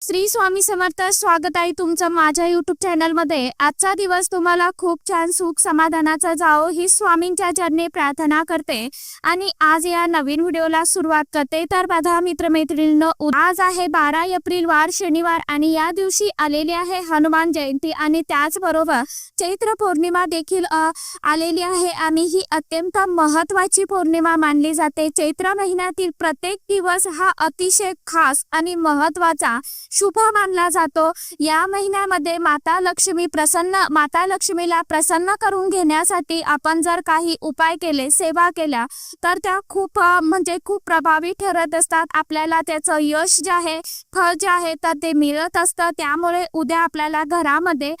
श्री स्वामी समर्थ स्वागत आहे तुमचं माझ्या युट्यूब चॅनलमध्ये आजचा दिवस तुम्हाला खूप छान सुख समाधानाचा जाओ ही स्वामींच्या चरणी प्रार्थना करते. आणि आज या नवीन व्हिडिओला सुरुवात करते. तर बघा मित्रमैत्रिणींनो उ- आज आहे बारा एप्रिल वार शनिवार आणि या दिवशी आलेली आहे हनुमान जयंती. आणि त्याचबरोबर चैत्र पौर्णिमा देखील आलेली आहे. आणि ही अत्यंत महत्वाची पौर्णिमा मानली जाते. चैत्र महिन्यातील प्रत्येक दिवस हा अतिशय खास आणि महत्त्वाचा शुभ मानला जातो. या महिन्यामध्ये माता लक्ष्मी प्रसन्न माता लक्ष्मीला प्रसन्न करून घेण्यासाठी आपण जर काही उपाय केले सेवा केल्या तर त्या खूप म्हणजे खूप प्रभावी ठरत असतात. आपल्याला त्याचं यश जे आहे फळ जे आहे तर ते मिळत असतं. त्यामुळे उद्या आपल्याला घरामध्ये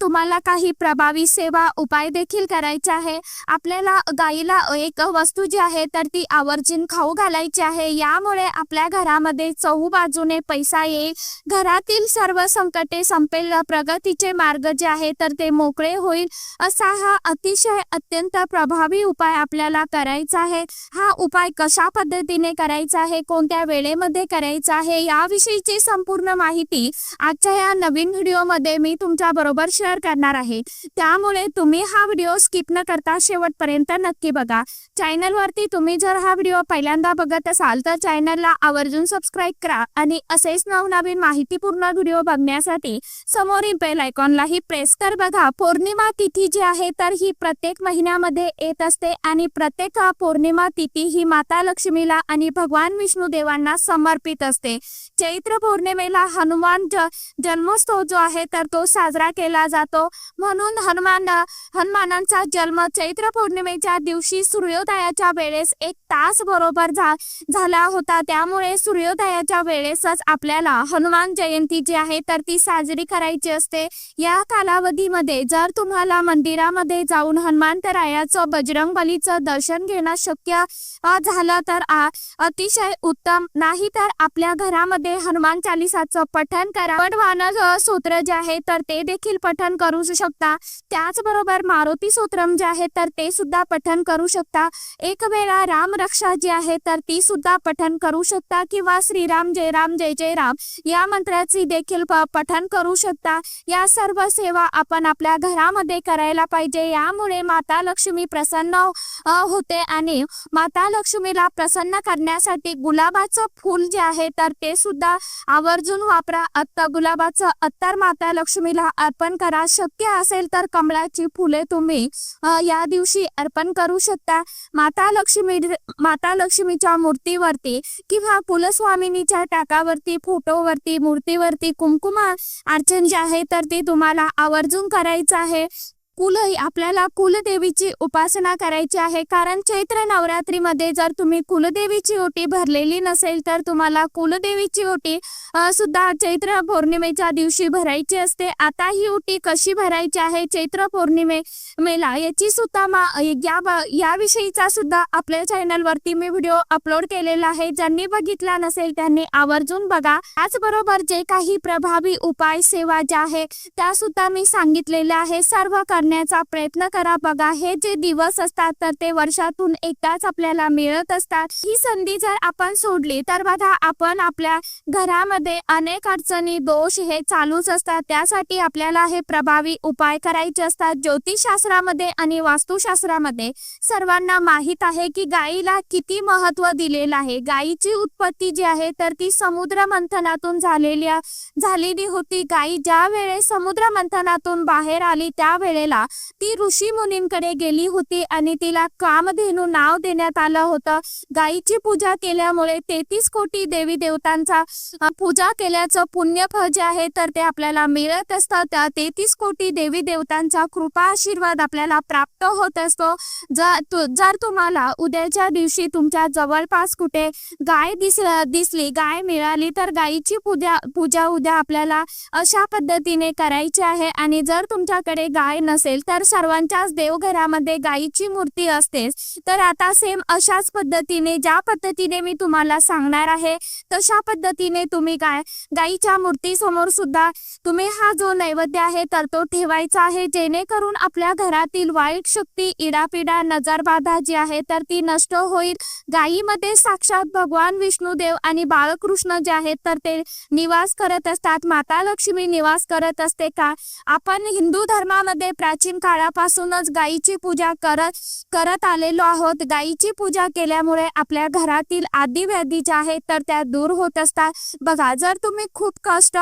तुम्हाला काही प्रभावी सेवा उपाय देखील करायचे आहे. आपल्याला गाईला एक वस्तू जी आहे तर ती आवर्जून खाऊ घालायची आहे. यामुळे आपल्या घरामध्ये चहू बाजूने पैसा येईल. घरातील सर्व संकटे संपेल. प्रगतीचे मार्ग जे आहे तर ते मोकळे होईल असा हा अतिशय अत्यंत प्रभावी उपाय आपल्याला करायचा आहे. हा उपाय कशा पद्धतीने करायचा आहे कोणत्या वेळेमध्ये करायचा आहे याविषयीची संपूर्ण माहिती आजच्या या नवीन व्हिडिओमध्ये मी तुमच्या बरोबर शेअर करणार आहे. त्यामुळे तुम्ही हा व्हिडिओ स्किप न करता शेवटपर्यंत नक्की बघा. चॅनलवरती तुम्ही जर हा व्हिडिओ पहिल्यांदा बघत असाल तर चॅनलला आवर्जून सबस्क्राईब करा आणि असेच नवनवीन माहितीपूर्ण व्हिडिओ बघण्यासाठी समोरील बेल आयकॉनलाही प्रेस कर बघा. पौर्णिमा तिथी जी आहे तर ही प्रत्येक महिन्यामध्ये येत असते आणि प्रत्येक पौर्णिमा तिथी ही माता लक्ष्मीला आणि भगवान विष्णू देवांना समर्पित असते. चैत्र पौर्णिमेला हनुमान ज जन्मोत्सव जो आहे तर तो साजरा केला जातो. म्हणून हनुमान हनुमानांचा जन्म चैत्र पौर्णिमेच्या दिवशी सूर्योदयाच्या वेळेस एक तास बरोबर झाला होता. त्यामुळे सूर्योदयाच्या वेळेसच आपल्याला हनुमान जयंती जी आहे तर ती साजरी करायची असते. या कालावधीमध्ये जर तुम्हाला मंदिरामध्ये जाऊन हनुमंतरायाचं बजरंग बलीचं दर्शन घेणं शक्य झालं तर अतिशय उत्तम. नाही तर आपल्या घरामध्ये हनुमान चालिसाचं पठन करा. पटवान सूत्र जे आहे तर ते देखील पठन करू शकता. त्याचबरोबर मारुती सूत्रम जे आहे तर ते सुद्धा पठन करू शकता. एक वेळा राम रक्षा जी आहे तर ती सुद्धा पठन करू शकता. किंवा श्रीराम जय राम जय जय राम या मंत्राची देखील पठन पठण करू शकता. या सर्व सेवा आपण आपल्या घरामध्ये करायला पाहिजे. यामुळे माता लक्ष्मी प्रसन्न होते आणि माता लक्ष्मीला प्रसन्न करण्यासाठी गुलाबाचं फूल जे आहे तर ते सुद्धा आवर्जून वापरा. अत्ता गुलाबाचं अत्तर माता लक्ष्मीला अर्पण करा. शक्य असेल तर कमळाची फुले तुम्ही या दिवशी अर्पण करू शकता. माता लक्ष्मी माता लक्ष्मीच्या मूर्तीवरती किंवा कुलस्वामिनीच्या टाकावरती फोटोवरती मूर्तीवरती कुमकुम अर्चन जे आहे तर ते तुम्हाला आवर्जून करायचं आहे. कुल आपल्याला कुलदेवीची उपासना करायची आहे. कारण चैत्र नवरात्रीमध्ये जर तुम्ही कुलदेवीची ओटी भरलेली नसेल तर तुम्हाला कुलदेवीची ओटी सुद्धा चैत्र पौर्णिमेच्या दिवशी भरायची असते. आता ही ओटी कशी भरायची आहे? चैत्र पौर्णिमे मेला याची सुद्धा मा या याविषयीचा सुद्धा आपल्या चॅनलवरती मी व्हिडिओ अपलोड केलेला आहे. ज्यांनी बघितला नसेल त्यांनी आवर्जून बघा. त्याचबरोबर जे काही प्रभावी उपाय सेवा ज्या आहे त्या सुद्धा मी सांगितलेल्या आहे सर्व करण्याचा प्रयत्न करा. बघा हे जे दिवस असतात तर ते वर्षातून एकदाच आपल्याला मिळत असतात. ही संधी जर आपण सोडली तर बघा आपण आपल्या घरामध्ये अनेक अडचणी दोष हे चालूच असतात. त्यासाठी आपल्याला हे प्रभावी उपाय करायचे असतात. ज्योतिषशास्त्रामध्ये आणि वास्तुशास्त्रामध्ये सर्वांना माहीत आहे की गायीला किती महत्त्व दिलेलं आहे. गायीची उत्पत्ती जी आहे तर ती समुद्र मंथनातून झालेली झालेली होती. गायी ज्या वेळेस समुद्र मंथनातून बाहेर आली त्या वेळेला ती ऋषी मुनींकडे गेली होती आणि तिला कामधेनू नाव देण्यात आलं होतं. गायीची पूजा केल्यामुळे तेहतीस कोटी देवी देवतांचा पूजा केल्याचं पुण्यफळ जे आहे तर ते आपल्याला मिळत असतं. त्या तेहतीस कोटी देवी देवतांचा कृपा आशीर्वाद आपल्याला प्राप्त होत असतो. जर जर तुम्हाला उद्याच्या दिवशी तुमच्या जवळपास कुठे गाय दिस दिसली गाय मिळाली तर गायीची पूजा पूजा उद्या आपल्याला अशा पद्धतीने करायची आहे. आणि जर तुमच्याकडे गाय नसेल असेल तर सर्वांच्याच देवघरामध्ये गायीची मूर्ती असतेच. तर आता सेम अशाच पद्धतीने ज्या पद्धतीने मी तुम्हाला सांगणार आहे तशा पद्धतीने तुम्ही काय गायीच्या मूर्तीसमोर सुद्धा तुम्ही हा जो नैवेद्य आहे तर तो ठेवायचा आहे. जेणेकरून आपल्या घरातील वाईट शक्ती इडापिडा नजरबाधा जी आहे तर ती नष्ट होईल. गायीमध्ये साक्षात भगवान विष्णुदेव आणि बाळकृष्ण जे आहेत तर ते निवास करत असतात. माता लक्ष्मी निवास करत असते का? आपण हिंदू धर्मामध्ये प्रा प्राचीन काळापासूनच गायीची पूजा करत करत आलेलो आहोत. गायीची पूजा केल्यामुळे आपल्या घरातील आदी व्याधी ज्या आहेत तर त्या दूर होत असतात. बघा जर तुम्ही खूप कष्ट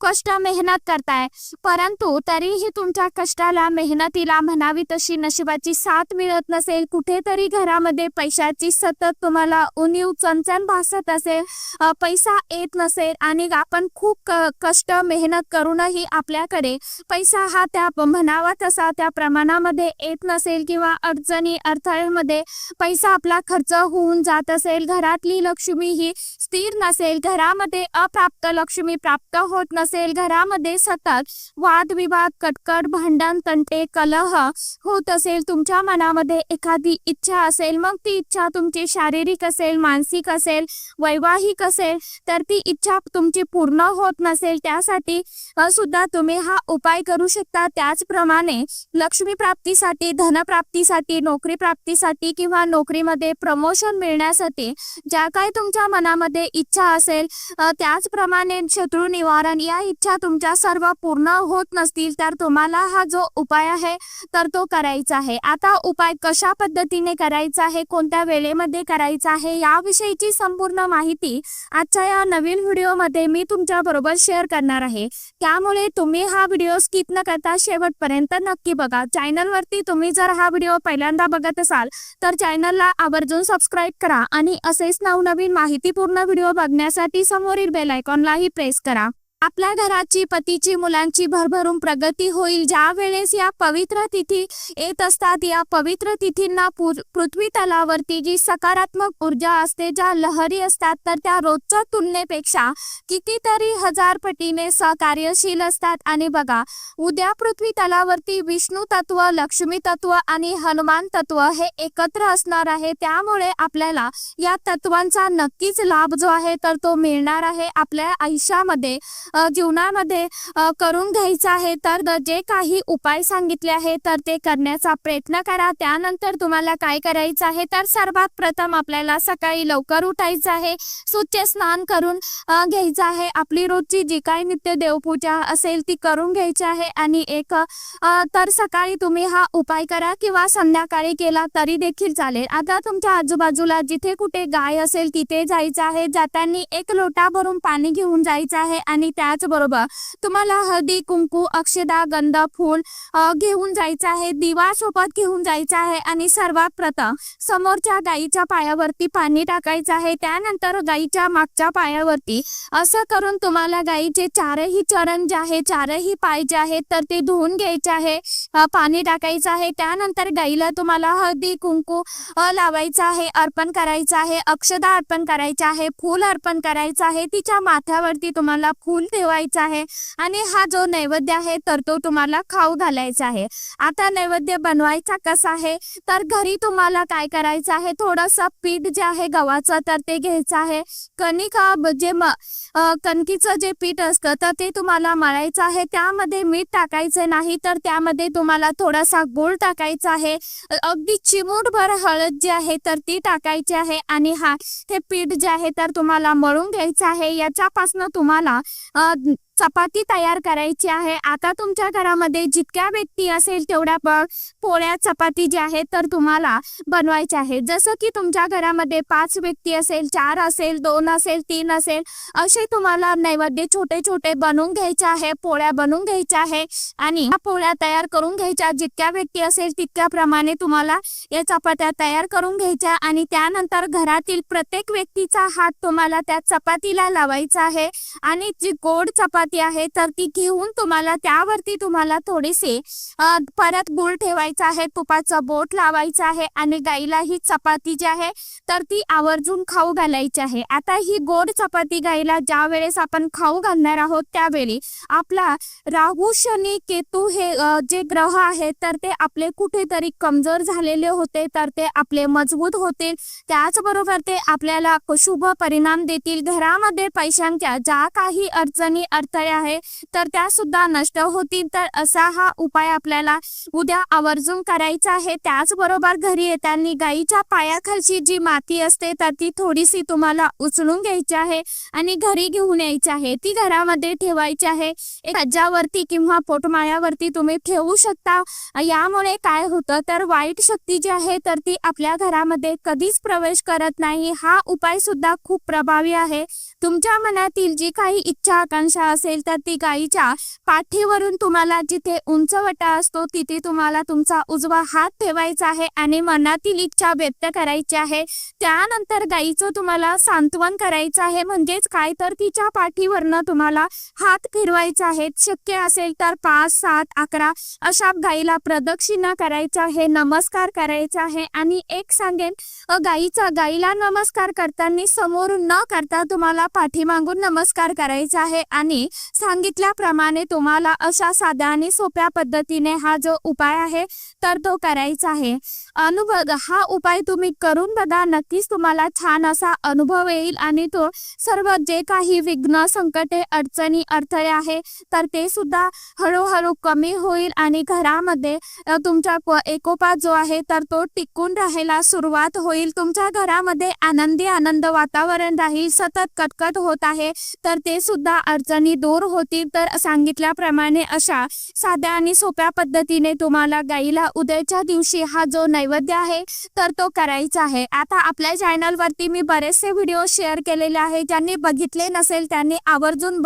कष्ट मेहनत करताय परंतु तरीही तुमच्या कष्टाला मेहनतीला म्हणावी तशी नशिबाची साथ मिळत नसेल कुठेतरी घरामध्ये पैशाची सतत तुम्हाला उणीव चणचण भासत असेल पैसा येत नसेल आणि आपण खूप कष्ट मेहनत करूनही आपल्याकडे पैसा हा त्या म्हणा म्हणावा तसा त्या प्रमाणामध्ये येत नसेल किंवा अडचणी अडथळ्यामध्ये पैसा आपला खर्च होऊन जात असेल घरातली लक्ष्मी ही स्थिर नसेल घरामध्ये अप्राप्त लक्ष्मी प्राप्त होत नसेल घरामध्ये सतत वादविवाद कटकट भांडण तंटे कलह होत असेल तुमच्या मनामध्ये एखादी इच्छा असेल मग ती इच्छा तुमची शारीरिक असेल मानसिक असेल वैवाहिक असेल तर ती इच्छा तुमची पूर्ण होत नसेल त्यासाठी सुद्धा तुम्ही हा उपाय करू शकता. त्याचप्रमाणे लक्ष्मी प्राप्तीसाठी धनप्राप्तीसाठी नोकरी प्राप्तीसाठी किंवा नोकरीमध्ये प्रमोशन मिळण्यासाठी ज्या काही तुमच्या मनामध्ये इच्छा असेल त्याचप्रमाणे शत्रू निवारण या इच्छा तुमच्या सर्व पूर्ण होत नसतील तर तुम्हाला हा जो उपाय आहे तर तो करायचा आहे. आता उपाय कशा पद्धतीने करायचा आहे कोणत्या वेळेमध्ये करायचा आहे याविषयीची संपूर्ण माहिती आजच्या या नवीन व्हिडिओमध्ये मी तुमच्या बरोबर शेअर करणार आहे. त्यामुळे तुम्ही हा व्हिडिओ स्किप न करता शेवटपर्यंत नक्की बघा. चॅनलवरती तुम्ही जर हा व्हिडिओ पहिल्यांदा बघत असाल तर चॅनलला आवर्जून सबस्क्राईब करा आणि असेच नवनवीन माहितीपूर्ण व्हिडिओ बघण्यासाठी समोरील बेल आयकॉनलाही प्रेस करा. आपल्या घराची पतीची मुलांची भरभरून प्रगती होईल. ज्या वेळेस या पवित्र तिथी येत असतात या पवित्र तिथींना पृथ्वी तलावरती जी सकारात्मक ऊर्जा असते ज्या लहरी असतात तर त्या रोजच्या तुलनेपेक्षा कितीतरी हजार पटीने सहकार्यशील असतात. आणि बघा उद्या पृथ्वी तलावरती विष्णू तत्व लक्ष्मी तत्व आणि हनुमान तत्व हे एकत्र असणार आहे. त्यामुळे आपल्याला या तत्वांचा नक्कीच लाभ जो आहे तर तो मिळणार आहे आपल्या आयुष्यामध्ये. जीवनामध्ये करून घ्यायचं आहे तर जे काही उपाय सांगितले आहे तर ते करण्याचा प्रयत्न करा. त्यानंतर तुम्हाला काय करायचं आहे तर सर्वात प्रथम आपल्याला सकाळी लवकर उठायचं आहे. स्वच्छ स्नान करून घ्यायचं आहे. आपली रोजची जी काही नित्य देवपूजा असेल ती करून घ्यायची आहे. आणि एक तर सकाळी तुम्ही हा उपाय करा किंवा संध्याकाळी केला तरी देखील चालेल. आता तुमच्या आजूबाजूला जिथे कुठे गाय असेल तिथे जायचं आहे. जाताना एक लोटा भरून पाणी घेऊन जायचं आहे. आणि त्याचबरोबर तुम्हाला हळदी कुंकू अक्षदा गंध फूल घेऊन जायचं आहे दिवा सोबत घेऊन जायचं आहे आणि सर्वात प्रथम समोरच्या गाईच्या पायावरती पाणी टाकायचं आहे. त्यानंतर गाईच्या मागच्या पायावरती असं करून तुम्हाला गाईचे चारही चरण जे आहे चारही पाय जे आहेत तर ते धुवून घ्यायचे आहे पाणी टाकायचं आहे. त्यानंतर गाईला तुम्हाला हळदी कुंकू लावायचं आहे अर्पण करायचं आहे अक्षदा अर्पण करायचं आहे फूल अर्पण करायचं आहे. तिच्या माथ्यावरती तुम्हाला फूल ठेवायचा आहे. आणि हा जो नैवेद्य आहे तर तो तुम्हाला खाऊ घालायचा आहे. आता नैवेद्य बनवायचा कसा आहे? तर घरी तुम्हाला काय करायचं आहे? थोडंसं पीठ जे आहे गव्हाचं तर ते घ्यायचं आहे. कणिक जे म कणकीचं जे पीठ असतं तर ते तुम्हाला मळायचं आहे. त्यामध्ये मीठ टाकायचं नाही तर त्यामध्ये तुम्हाला थोडासा गोळ टाकायचा आहे. अगदी चिमूटभर हळद जी आहे तर ती टाकायची आहे. आणि हा हे पीठ जे आहे तर तुम्हाला मळून घ्यायचं आहे. याच्यापासून तुम्हाला আর चपाती तयार करायची आहे. आता तुमच्या घरामध्ये जितक्या व्यक्ती असेल तेवढ्या प- पोळ्या चपाती ज्या आहेत तर तुम्हाला बनवायचे आहे. जसं की तुमच्या घरामध्ये पाच व्यक्ती असेल चार असेल दोन असेल तीन असेल असे तुम्हाला नैवेद्य छोटे छोटे बनवून घ्यायचे आहे पोळ्या बनवून घ्यायच्या आहे आणि या पोळ्या तयार करून घ्यायच्या. जितक्या व्यक्ती असेल तितक्या प्रमाणे तुम्हाला या चपात्या तयार करून घ्यायच्या आणि त्यानंतर घरातील प्रत्येक व्यक्तीचा हात तुम्हाला त्या चपातीला लावायचा आहे आणि जी गोड चपाती चपाती आहे तर ती घेऊन तुम्हाला त्यावरती तुम्हाला थोडीशी परत गुळ ठेवायचा आहे तुपाचं बोट लावायचं आहे आणि गाईला ही चपाती जी आहे तर ती आवर्जून खाऊ घालायची आहे. आता ही गोड चपाती गाईला ज्या वेळेस आपण खाऊ घालणार आहोत त्यावेळी आपला राहू शनी केतू हे जे ग्रह आहेत तर ते आपले कुठेतरी कमजोर झालेले होते तर ते आपले मजबूत होतील. त्याचबरोबर ते आपल्याला शुभ परिणाम देतील. घरामध्ये पैशांच्या ज्या काही अडचणी अडथळे आहे. तर त्या सुद्धा नष्ट होतील तर असा हा उपाय आपल्याला उद्या आवर्जून करायचा आहे. त्याचबरोबर घरी येताना गाईच्या पायाखालची जी माती असते तर ती थोडीशी तुम्हाला उचलून घ्यायची आहे आणि घरी घेऊन यायची आहे. ती घरामध्ये ठेवायची आहे. एक सज्जावरती किंवा पोटमाळ्यावरती तुम्ही ठेवू शकता. यामुळे काय होतं तर वाईट शक्ती जी आहे तर ती आपल्या घरामध्ये कधीच प्रवेश करत नाही. हा उपाय सुद्धा खूप प्रभावी आहे. तुमच्या मनातील जी काही इच्छा आकांक्षा असेल तर ती गाईच्या पाठीवरून तुम्हाला जिथे उंचवटा असतो तिथे तुम्हाला तुमचा उजवा हात ठेवायचा आहे आणि मनातील इच्छा व्यक्त करायची आहे. त्यानंतर गाईचं तुम्हाला सांत्वन करायचं आहे. म्हणजेच काय तर तिच्या पाठीवरनं तुम्हाला हात फिरवायचा आहे शक्य असेल तर पाच सात अकरा अशा गाईला प्रदक्षिणा करायचा आहे नमस्कार करायचा आहे आणि एक सांगेन गाईचा गाईला नमस्कार करताना समोरून न करता तुम्हाला पाठीमागून नमस्कार करायचा आहे आणि सांगितल्याप्रमाणे तुम्हाला अशा साध्या आणि सोप्या पद्धतीने हा जो उपाय आहे तर तो करायचा आहे. अनुभव हा उपाय तुम्ही करून बघा. नक्कीच तुम्हाला छान असा अनुभव येईल आणि तो सर्व जे काही विघ्न संकटे अडचणी अडथळे आहे तर ते सुद्धा हळूहळू कमी होईल आणि घरामध्ये तुमच्या तुमचा एकोपा जो आहे तर तो टिकून राहायला सुरुवात होईल. तुमच्या घरामध्ये आनंदी आनंद वातावरण राहील. सतत कटकट होत आहे तर ते सुद्धा अडचणी दूर होतील तर सांगितल्याप्रमाणे अशा साध्या आणि सोप्या पद्धतीने तुम्हाला गाईला उद्याच्या दिवशी हा जो नैवेद्य आहे तर तो करायचा आहे. आता आपल्या चॅनलवरती मी बरेचसे व्हिडिओ शेअर केलेले आहे. ज्यांनी बघितले नसेल त्यांनी आवर्जून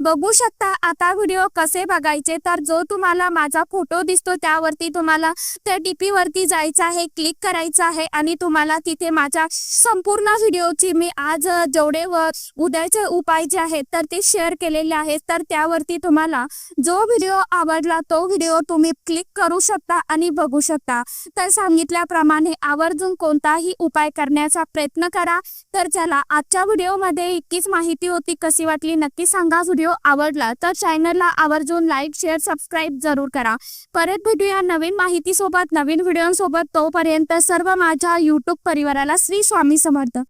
बघू शकता आता व्हिडिओ कसे बघायचे. तर जो तुम्हाला माझा फोटो दिसतो त्यावरती तुम्हाला त्या टीपी वरती जायचं आहे क्लिक करायचं आहे आणि तुम्हाला तिथे माझ्या संपूर्ण व्हिडिओची मी आज जेवढे व उद्याचे उपाय जे आहेत तर ते शेअर केलेले आहेत तर त्यावरती तुम्हाला जो व्हिडिओ आवडला तो व्हिडिओ तुम्ही क्लिक करू शकता आणि बघू शकता. तर सांगितल्याप्रमाणे आवर्जून कोणताही उपाय करण्याचा प्रयत्न करा. तर चला आजच्या व्हिडिओमध्ये इतकीच माहिती होती कशी वाटली नक्की सांगा. व्हिडिओ आवडला तर चॅनलला आवर्जून लाईक शेअर सबस्क्राईब जरूर करा. परत भेटूया नवीन माहितीसोबत नवीन व्हिडिओसोबत तोपर्यंत सर्व माझ्या यूट्यूब परिवाराला श्री स्वामी समर्थ.